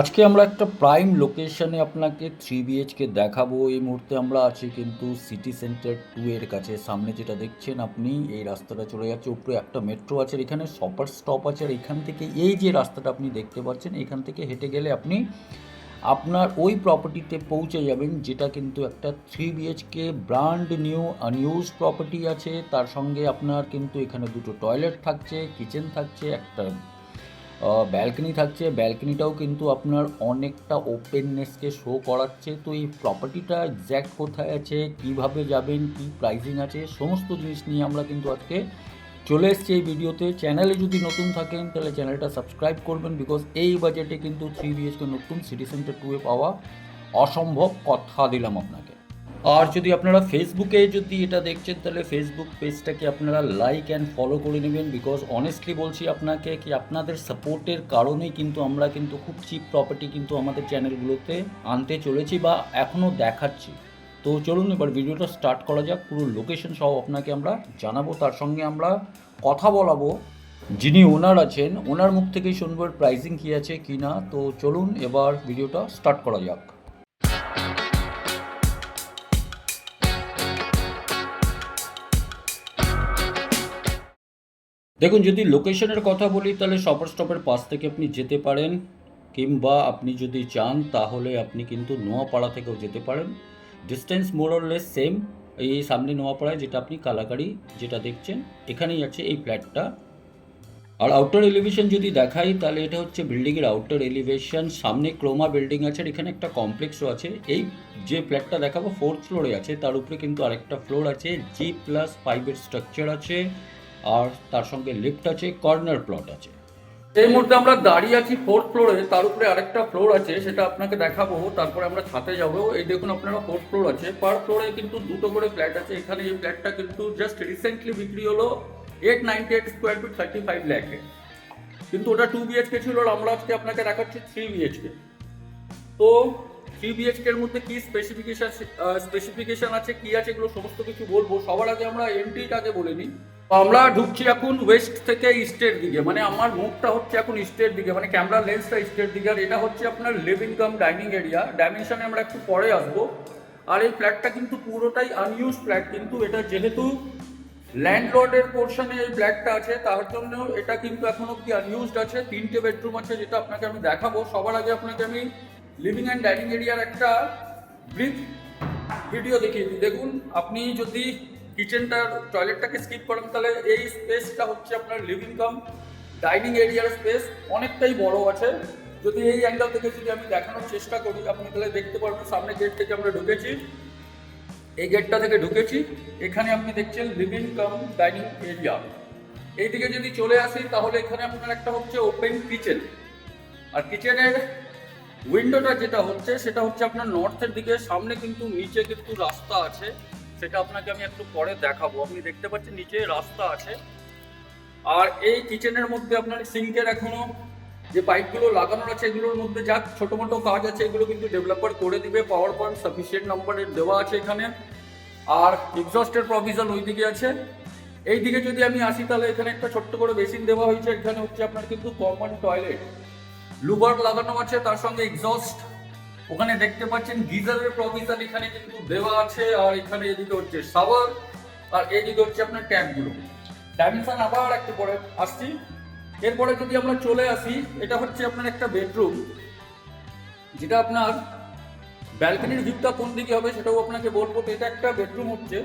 আজকে আমরা একটা প্রাইম লোকেশনে আপনাকে থ্রি বিএইচকে দেখাবো। এই মুহূর্তে আমরা আছি কিন্তু সিটি সেন্টার টু এর কাছে। সামনে যেটা দেখছেন আপনি, এই রাস্তাটা চলে যাচ্ছে। উপরে একটা মেট্রো আছে, এখানে সপার স্টপ আছে। আর এখান থেকে এই যে রাস্তাটা আপনি দেখতে পাচ্ছেন, এখান থেকে হেঁটে গেলে আপনি আপনার ওই প্রপার্টিতে পৌঁছে যাবেন, যেটা কিন্তু একটা three BHK brand new unused property আছে। তার সঙ্গে আপনার কিন্তু এখানে দুটো টয়লেট থাকছে কিচেন থাকছে, একটা ব্যালকনি থাকছে। ব্যালকনিটাও কিন্তু আপনার অনেকটা ওপেননেসকে শো করাচ্ছে। তো এই প্রপার্টিটা এক্স্যাক্ট কোথায় আছে, কীভাবে যাবেন, কি প্রাইসিং আছে, সমস্ত জিনিস নিয়ে আমরা কিন্তু আজকে চলে এসছি এই ভিডিওতে চ্যানেলে যদি নতুন থাকেন, তাহলে চ্যানেলটা সাবস্ক্রাইব করবেন বিকজ এই বাজেটে কিন্তু থ্রি বিএচকে নতুন সিটি সেন্টার টুয়ে পাওয়া অসম্ভব কথা দিলাম আপনাকে। আর যদি আপনারা ফেসবুকে যদি এটা দেখছেন, তাহলে ফেসবুক পেজটাকে আপনারা লাইক অ্যান্ড ফলো করে নেবেন বিকজ অনেস্টলি বলছি আপনাকে কি আপনাদের সাপোর্টের কারণেই কিন্তু আমরা কিন্তু খুব চিপ প্রপার্টি কিন্তু আমাদের চ্যানেলগুলোতে আনতে চলেছি বা এখনও দেখাচ্ছি। তো চলুন এবার ভিডিওটা স্টার্ট করা যাক, পুরো লোকেশন সহ আপনাকে আমরা জানাব। তার সঙ্গে আমরা কথা বলাবো। যিনি ওনার আছেন, ওনার মুখ থেকেই শুনব প্রাইসিং কী আছে কি না। তো চলুন এবার ভিডিওটা স্টার্ট করা যাক। দেখুন, যদি লোকেশনের কথা বলি, তাহলে শপার স্টপের পাশ থেকে আপনি যেতে পারেন, কিংবা আপনি যদি চান, তাহলে আপনি কিন্তু নোয়াপাড়া থেকেও যেতে পারেন। ডিস্টেন্স মোরলেস সেম এই সামনে নোয়াপাড়ায় যেটা আপনি কালাকারি যেটা দেখছেন, এখানেই আছে এই ফ্ল্যাটটা আর আউটার এলিভেশন যদি দেখাই, তাহলে এটা হচ্ছে বিল্ডিংয়ের আউটার এলিভেশন সামনে ক্রোমা বিল্ডিং আছে, আর এখানে একটা কমপ্লেক্সও আছে। এই যে ফ্ল্যাটটা দেখাবো ফোর্থ ফ্লোরে আছে, তার উপরে কিন্তু আরেকটা ফ্লোর আছে জি প্লাস ফাইভের স্ট্রাকচার আছে। আর তার সঙ্গে লিফট আছে কর্নার প্লট আছে। এই মুহূর্তে আমরা দাঁড়িয়ে আছি ফোর্থ ফ্লোরে তার উপরে আরেকটা ফ্লোর আছে, সেটা আপনাকে দেখাবো, তারপরে আমরা ছাতে যাব। এই দেখুন আপনারা ফোর্থ ফ্লোর আছে। পার ফ্লোরে কিন্তু দুটো করে ফ্ল্যাট আছে, এখানে এই ফ্ল্যাটটা কিন্তু জাস্ট রিসেন্টলি বিক্রি হলো eight ninety eight square feet thirty five ল্যাখে কিন্তু ওটা টু বিএচকে ছিল, আর আমরা আজকে আপনাকে দেখাচ্ছি থ্রি বিএচকে তো থ্রি বিএচকে এর মধ্যে কি স্পেসিফিকেশন স্পেসিফিকেশন আছে, কি আছে, এগুলো সমস্ত কিছু বলব। সবার আগে আমরা এন্ট্রিটাকে বলে নিই। আমরা ঢুকছি এখন ওয়েস্ট থেকে ইস্টের দিকে মানে আমার মুখটা হচ্ছে এখন ইস্টের দিকে মানে ক্যামেরা লেন্সটা ইস্টের দিকে, আর এটা হচ্ছে আপনার লিভিং কাম ডাইনিং এরিয়া ডাইমেনশনে আমরা একটু পরে আসব। আর এই ফ্ল্যাটটা কিন্তু পুরোটাই আনইউজ ফ্ল্যাট কিন্তু এটা যেহেতু ল্যান্ডলর্ডের পোর্শনে এই ফ্ল্যাটটা আছে, তার জন্য এটা কিন্তু এখন অব্দি আনইউজড আছে। তিনটে বেডরুম আছে যেটা আপনাকে আমি দেখাবো। সবার আগে আপনাকে আমি লিভিং অ্যান্ড ডাইনিং এরিয়ার একটা ব্রিফ ভিডিও দেখিয়ে দিই দেখুন, আপনি যদি কিচেনটার টয়লেটটাকে স্কিপ করেন, তাহলে এই স্পেসটা হচ্ছে আপনার লিভিং কাম ডাইনিং এরিয়ার স্পেস অনেকটাই বড় আছে। যদি এই অ্যাঙ্গেল থেকে যদি আমি দেখানোর চেষ্টা করি, আপনি তাহলে দেখতে পারবেন সামনে গেট থেকে আমরা ঢুকেছি। এই গেটটা থেকে ঢুকেছি। এখানে আপনি দেখছেন লিভিং কাম ডাইনিং এরিয়া এইদিকে যদি চলে আসি, তাহলে এখানে আপনার একটা হচ্ছে ওপেন কিচেন আর কিচেনের উইন্ডোটা যেটা হচ্ছে, সেটা হচ্ছে আপনার নর্থের দিকে, সামনে কিন্তু নিচে কিন্তু রাস্তা আছে। সেটা আপনাকে আমি একটু পরে দেখাবো। আপনি দেখতে পাচ্ছেন নিচে রাস্তা আছে। আর এই কিচেনের মধ্যে আপনার সিঙ্কের এখনও যে পাইপগুলো লাগানোর আছে, এগুলোর মধ্যে যা ছোট মোটো কাজ আছে, এগুলো কিন্তু ডেভেলপার করে দিবে। পাওয়ার পয়েন্ট সাফিসিয়েন্ট নাম্বারের দেওয়া আছে এখানে। আর এক্সস্টের প্রভিশন ওই দিকে আছে। এই দিকে যদি আমি আসি, তাহলে এখানে একটা ছোট্ট করে বেসিন দেওয়া হয়েছে। এখানে হচ্ছে আপনার কিন্তু কমন টয়লেট লুবার লাগানো আছে, তার সঙ্গে এক্সস্ট ওখানে দেখতে পাচ্ছেন গিজারের প্রভিশন এখানে কিন্তু দেওয়া আছে, আর এখানে এদিকে হচ্ছে সাওয়ার আর এদিকে হচ্ছে আপনার ট্যাপগুলো ডাইমেনশন আবার একটু পরে আসছি। এরপরে যদি আমরা চলে আসি, এটা হচ্ছে আপনার একটা বেডরুম যেটা আপনার ব্যালকনির ভিউটা কোন দিকে হবে সেটাও আপনাকে বলব। তো এটা একটা বেডরুম হচ্ছে।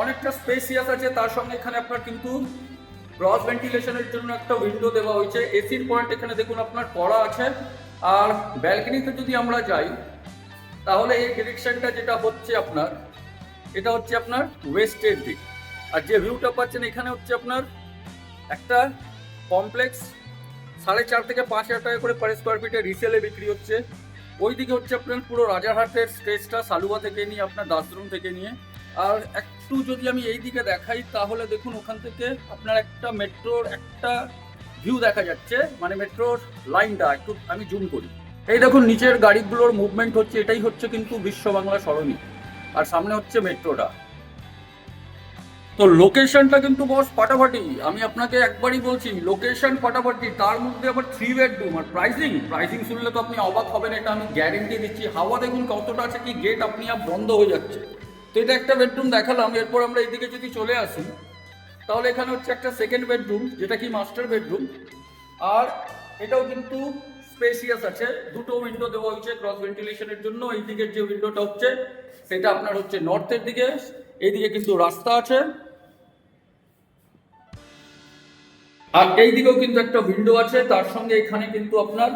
অনেকটা স্পেসিয়াস আছে, তার সঙ্গে এখানে আপনার কিন্তু ক্রস ভেন্টিলেশনের জন্য একটা উইন্ডো দেওয়া হয়েছে। এসির পয়েন্ট এখানে দেখুন আপনার করা আছে। আর ব্যালকনিতে যদি আমরা যাই, তাহলে এই ডিরেকশনটা যেটা হচ্ছে আপনার, এটা হচ্ছে আপনার ওয়েস্টের দিক। আর যে ভিউটা পাচ্ছেন, এখানে হচ্ছে আপনার একটা কমপ্লেক্স সাড়ে চার থেকে পাঁচ হাজার টাকা করে পার স্কোয়ার ফিটে রিসেলে বিক্রি হচ্ছে। ওইদিকে হচ্ছে আপনার পুরো রাজারহাটের স্টেজটা সালুয়া থেকে নিয়ে আপনার দাসরুম থেকে নিয়ে। আর একটু যদি আমি এই দিকে দেখাই, তাহলে দেখুন ওখান থেকে আপনার একটা মেট্রোর একটা ভিউ দেখা যাচ্ছে মানে মেট্রোর লাইনটা একটু আমি জুম করি। এই দেখুন, নিচের গাড়িগুলোর মুভমেন্ট হচ্ছে, এটাই হচ্ছে কিন্তু বিশ্ব বাংলা সরণি, আর সামনে হচ্ছে মেট্রোটা। তো লোকেশনটা কিন্তু বস ফাটাফাটি, আমি আপনাকে একবারই বলছি লোকেশন ফাটাফাটি, তার মধ্যে আবার থ্রি বেডরুম আর প্রাইসিং প্রাইসিং শুনলে তো আপনি অবাক হবেন, এটা আমি গ্যারেন্টি দিচ্ছি। হাওয়া দেখুন কতটা আছে, কি গেট আপনি আর বন্ধ হয়ে যাচ্ছে। তো এটা একটা বেডরুম দেখালাম, এরপর আমরা এইদিকে যদি চলে আসি, তাহলে এখানে হচ্ছে একটা সেকেন্ড বেডরুম যেটা কি মাস্টার বেডরুম আর এটাও কিন্তু স্পেসিয়াস আছে, দুটো উইন্ডো দেওয়া হয়েছে ক্রস ভেন্টিলেশনের জন্য এই দিকের যে উইন্ডোটা হচ্ছে, সেটা আপনার হচ্ছে নর্থের দিকে, এইদিকে কিন্তু রাস্তা আছে। আর এই দিকেও কিন্তু একটা উইন্ডো আছে, তার সঙ্গে এখানে কিন্তু আপনার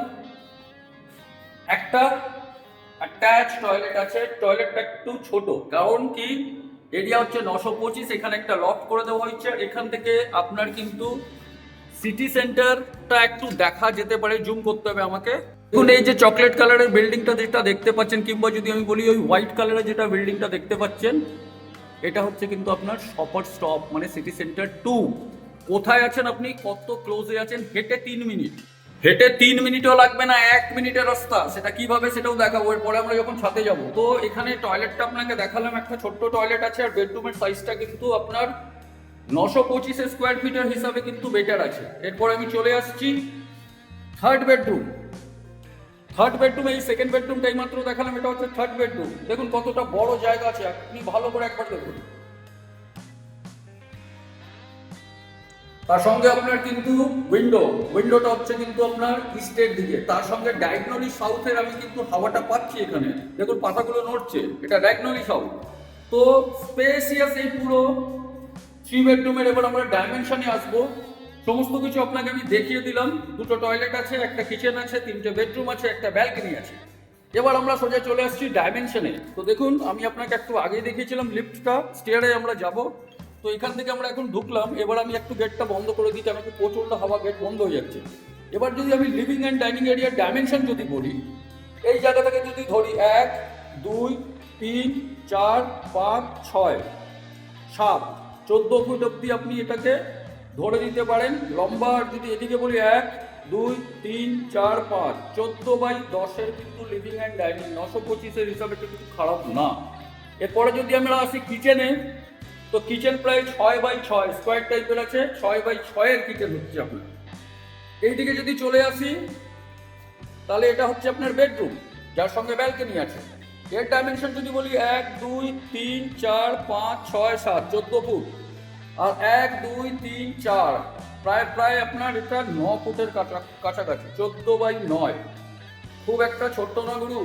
একটা অ্যাটাচ টয়লেট আছে টয়লেটটা একটু ছোট, কারণ কি? এরিয়া হচ্ছে নশো পঁচিশ, এখানে একটা লক করে দেওয়া হয়েছে। এখান থেকে আপনার কিন্তু সিটি সেন্টারটা একটু দেখা যেতে পারে জুম করতে হবে আমাকে। দেখুন, এই যে চকলেট কালারের বিল্ডিংটা যেটা দেখতে পাচ্ছেন, কিংবা যদি আমি বলি ওই হোয়াইট কালারের যেটা বিল্ডিংটা দেখতে পাচ্ছেন, এটা হচ্ছে কিন্তু আপনার শপার স্টপ মানে সিটি সেন্টার টু কোথায় আছেন আপনি? কত ক্লোজে আছেন? হেঁটে তিন মিনিট। হেঁটে তিন মিনিটও লাগবে না, এক মিনিটের রাস্তা। সেটা কীভাবে সেটাও দেখাবো, এরপরে আমরা যখন ছাদে যাব। তো এখানে টয়লেটটা আপনাকে দেখালাম, একটা ছোট্ট টয়লেট আছে, আর বেডরুমের সাইজটা কিন্তু আপনার নশো পঁচিশ স্কোয়ার ফিটের হিসাবে কিন্তু বেটার আছে। এরপর আমি চলে আসছি থার্ড বেডরুম থার্ড বেডরুম এই সেকেন্ড বেডরুমটাই মাত্র দেখালাম, এটা হচ্ছে থার্ড বেডরুম দেখুন কতটা বড় জায়গা আছে, আপনি ভালো করে একবার দেখুন। তার সঙ্গে আপনার কিন্তু উইন্ডো উইন্ডোটা হচ্ছে কিন্তু আপনার ইস্টের দিকে। তার সঙ্গে ডায়াগনলি সাউথের আমি কিন্তু হাওয়াটা পাচ্ছি এখানে। দেখুন, পাতাগুলো নড়ছে। এটা ডায়াগনলি সাউথ তো স্পেসিয়াস এই পুরো থ্রি বেডরুমের এবার আমরা ডাইমেনশনে আসব। সমস্ত কিছু আপনাকে আমি দেখিয়ে দিলাম। দুটো টয়লেট আছে, একটা কিচেন আছে, তিনটে বেডরুম আছে, একটা ব্যালকনি আছে। এবার আমরা সোজা চলে আসছি ডাইমেনশনে তো দেখুন, আমি আপনাকে একটু আগেই দেখিয়েছিলাম লিফটটা স্টেয়ারে আমরা যাব। তো এখান থেকে আমরা এখন ঢুকলাম। এবার আমি একটু গেটটা বন্ধ করে দিই কারণ কি প্রচণ্ড হাওয়া গেট বন্ধ হয়ে যাচ্ছে। এবার যদি আমি লিভিং অ্যান্ড ডাইনিং এরিয়ার ডাইমেনশন যদি বলি, এই জায়গা থেকে যদি ধরি এক, দুই, তিন, চার, পাঁচ, ছয়, সাত, চোদ্দ ফুট অব্দি আপনি এটাকে ধরে দিতে পারেন। লম্বা যদি এদিকে বলি এক, দুই, তিন, চার, পাঁচ, চোদ্দ বাই দশের কিন্তু লিভিং অ্যান্ড ডাইনিং নশো পঁচিশের হিসাবে কিন্তু খারাপ না। এরপরে যদি আমরা আসি কিচেনে তো কিচেন প্রায় ছয় বাই ছয় স্কোয়ার টাইপের আছে, ছয় বাই ছয়ের কিচেন হচ্ছে আপনার। এইদিকে যদি চলে আসি, তাহলে এটা হচ্ছে আপনার বেডরুম যার সঙ্গে ব্যালকনি আছে। এর ডাইমেনশন যদি বলি এক, দুই, তিন, চার, পাঁচ, ছয়, সাত, চোদ্দ ফুট। আর এক, দুই, তিন, চার, প্রায় প্রায় আপনার এটা ন ফুটের কাছা কাছাকাছি, চোদ্দ বাই নয়। খুব একটা ছোট্ট না গুরু।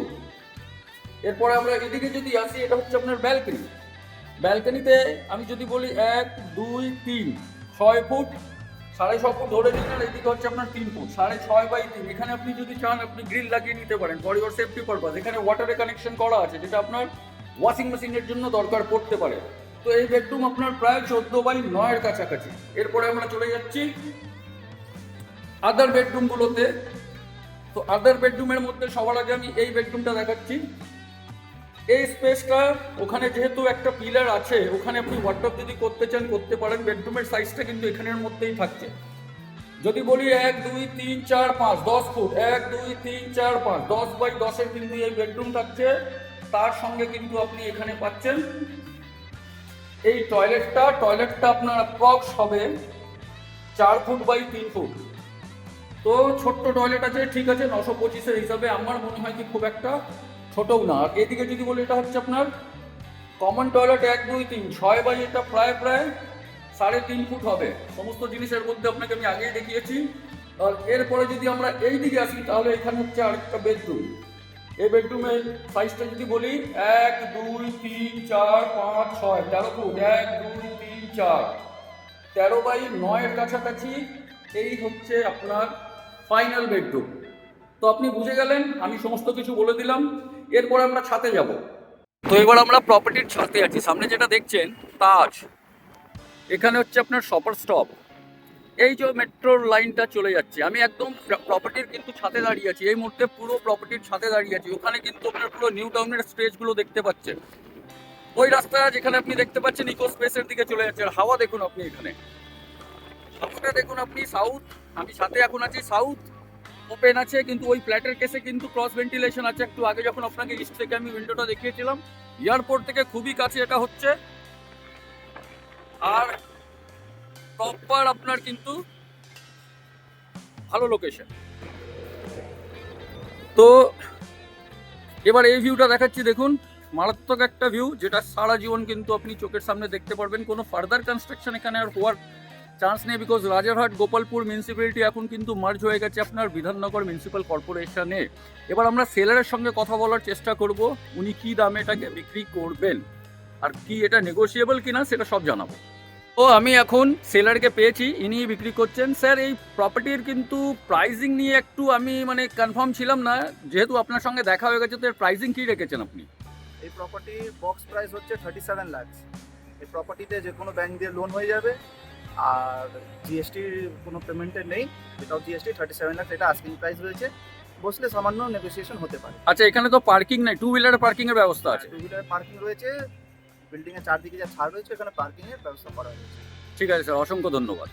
এরপরে আমরা এদিকে যদি আসি, এটা হচ্ছে আপনার ব্যালকনি ব্যালকনিতে আমি যদি বলি এক, দুই, তিন, ছয় ফুট, সাড়ে ছ ফুট ধরে নিন আর এদিকে হচ্ছে আপনার তিন ফুট, সাড়ে ছয় বাই তিন। এখানে আপনি যদি চান, আপনি গ্রিল লাগিয়ে নিতে পারেন ফর ইউর সেফটি পারপাস এখানে ওয়াটারে কানেকশন করা আছে, যেটা আপনার ওয়াশিং মেশিনের জন্য দরকার পড়তে পারে। তো এই বেডরুম আপনার প্রায় চোদ্দ বাই নয়ের কাছাকাছি। এরপরে আমরা চলে যাচ্ছি আদার বেডরুমগুলোতে তো আদার বেডরুমের মধ্যে সবার আগে আমি এই বেডরুমটা দেখাচ্ছি। এই স্পেসটা ওখানে যেহেতু একটা পিলার আছে, ওখানে আপনি ওয়ার্ডরোব যদি করতে চান, করতে পারেন। বেডরুমের সাইজটা কিন্তু এখানের মধ্যেই থাকছে। যদি বলি এক, দুই, তিন, চার, পাঁচ, দশ ফুট, এক, দুই, তিন, চার, পাঁচ, দশ বাই দশের কিন্তু এই বেডরুম থাকছে। তার সঙ্গে কিন্তু আপনি এখানে পাচ্ছেন এই টয়লেটটা টয়লেটটা আপনার অ্যাপ্রক্স হবে চার ফুট বাই তিন ফুট। তো ছোট্ট টয়লেট আছে, ঠিক আছে, নশো পঁচিশের হিসাবে। আমার মনে হয় কি খুব একটা ছোটও না। আর এদিকে যদি বলি, এটা হচ্ছে আপনার কমন টয়লেট এক, দুই, তিন, ছয় বাই এটা প্রায় প্রায় সাড়ে তিন ফুট হবে। সমস্ত জিনিসের মধ্যে আপনাকে আমি আগেই দেখিয়েছি। আর এরপরে যদি আমরা এই দিকে আসি, তাহলে এখানে হচ্ছে আরেকটা বেডরুম এই বেডরুমের সাইজটা যদি বলি, এক, দুই, তিন, চার, পাঁচ, ছয়, তেরো ফুট, এক, দুই, তিন, চার। তেরো বাই নয়ের কাছাকাছি এই হচ্ছে আপনার ফাইনাল বেডরুম তো আপনি বুঝে গেলেন, আমি সমস্ত কিছু বলে দিলাম। এরপর আমরা ছাতে যাব। তো এবার আমরা প্রপার্টির ছাতে আছি। সামনে যেটা দেখছেন, তাজ। এখানে হচ্ছে আপনার শপার স্টপ এই যে মেট্রোর লাইনটা চলে যাচ্ছে, আমি একদম প্রপার্টির কিন্তু ছাতে দাঁড়িয়ে আছি। এই মুহূর্তে পুরো প্রপার্টির ছাতে দাঁড়িয়ে আছি। ওখানে কিন্তু আপনার পুরো নিউ টাউনের স্টেজগুলো দেখতে পাচ্ছেন। ওই রাস্তা যেখানে আপনি দেখতে পাচ্ছেন ইকো স্পেসের দিকে চলে যাচ্ছে। আর হাওয়া দেখুন আপনি এখানে। হাওয়াটা দেখুন আপনি সাউথ আমি সাথে এখন আছি সাউথ ওপেন আছে, কিন্তু ওই ফ্ল্যাটের কেসে কিন্তু ক্রস ভেন্টিলেশন আছে। একটু আগে যখন আপনাকে ইস্ট থেকে আমি উইন্ডোটা দেখিয়েছিলাম এয়ারপোর্ট থেকে খুবই কাছে এটা হচ্ছে। আর প্রপার আপনার কিন্তু ভালো লোকেশন তো এবার এই ভিউটা দেখাচ্ছি, দেখুন। মারাত্মক একটা ভিউ যেটা সারা জীবন কিন্তু আপনি চোখের সামনে দেখতে পারবেন। কোনো ফার্দার কনস্ট্রাকশন এখানে আর হওয়ার চান্স নেই বিকজ রাজারহাট, গোপালপুর মিউনিসিপ্যালিটি এখন কিন্তু মার্জ হয়ে গেছে আপনার বিধাননগর মিউনিসিপ্যাল কর্পোরেশনে এবার আমরা সেলারের সঙ্গে কথা বলার চেষ্টা করব, উনি কি দামে এটাকে বিক্রি করবেন, আর কি এটা নেগোসিয়েবল কিনা সেটা সব জানাব। ও আমি এখন সেলারকে পেয়েছি ইনি বিক্রি করছেন। স্যার, এই প্রপার্টির কিন্তু প্রাইজিং নিয়ে একটু আমি মানে কনফার্ম ছিলাম না, যেহেতু আপনার সঙ্গে দেখা হয়ে গেছে, তো এর প্রাইজিং কি রেখেছেন আপনি? এই প্রপার্টি বক্স প্রাইস হচ্ছে থার্টি সেভেন লাখস এই প্রপার্টিতে যে কোনো ব্যাংক দিয়ে লোন হয়ে যাবে। আর জিএসটির কোনো পেমেন্টের নেই। Without GST thirty seven lakh এটা আস্কিং প্রাইস রয়েছে। বসলে সামান্য নেগোসিয়েশন হতে পারে। আচ্ছা এখানে তো পার্কিং নাই টু হুইলার পার্কিং এর ব্যবস্থা আছে। টু হুইলার পার্কিং রয়েছে বিল্ডিং এর চারদিকে যা ছাড় রয়েছে এখানে পার্কিং এর ব্যবস্থা করা হয়েছে। ঠিক আছে স্যার অসংখ্য ধন্যবাদ।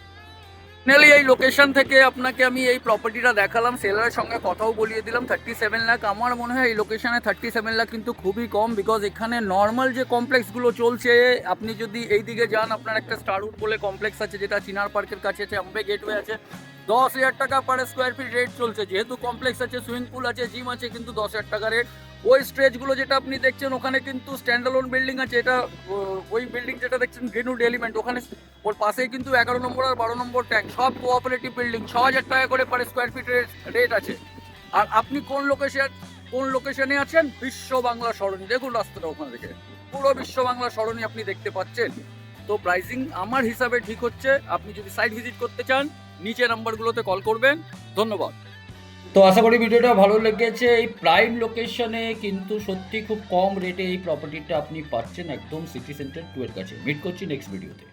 ফাইনালি এই লোকেশন থেকে আপনাকে আমি এই প্রপার্টিটা দেখালাম। সেলারের সঙ্গে কথাও বলিয়ে দিলাম থার্টি সেভেন লাখ আমার মনে হয় এই লোকেশনে থার্টি সেভেন লাখ কিন্তু খুবই কম বিকজ এখানে নর্মাল যে কমপ্লেক্সগুলো চলছে, আপনি যদি এই দিকে যান, আপনার একটা স্টারউড বলে কমপ্লেক্স আছে, যেটা চিনার পার্কের কাছে আছে অম্বে গেটওয়ে আছে। দশ হাজার টাকা পার স্কোয়ার ফিট রেট চলছে। যেহেতু কমপ্লেক্স আছে সুইমিং পুল আছে জিম আছে, কিন্তু দশ হাজার টাকা রেট ওই স্ট্রেচগুলো যেটা আপনি দেখছেন, ওখানে কিন্তু স্ট্যান্ডালোন বিল্ডিং আছে। এটা ওই বিল্ডিং যেটা দেখছেন গ্রিনউড এলিমেন্ট ওখানে ওর পাশেই কিন্তু এগারো নম্বর আর বারো নম্বর ট্যাঙ্ক সব কোঅপারেটিভ বিল্ডিং ছ হাজার টাকা করে পার স্কোয়ার ফিট রেট আছে। আর আপনি কোন লোকেশন কোন লোকেশনে আছেন? বিশ্ব বাংলা সরণি। দেখুন রাস্তাটা ওখান থেকে। পুরো বিশ্ব বাংলা সরণি আপনি দেখতে পাচ্ছেন। তো প্রাইসিং আমার হিসাবে ঠিক হচ্ছে। আপনি যদি সাইট ভিজিট করতে চান নিচে নাম্বারগুলোতে কল করবেন। ধন্যবাদ। তো আশা করি ভিডিওটা ভালো লেগেছে। এই প্রাইম লোকেশনে কিন্তু সত্যি খুব কম রেটে এই প্রপার্টিটা আপনি পাচ্ছেন একদম সিটি সেন্টার টু এর কাছে। মিট করছি নেক্সট ভিডিওতে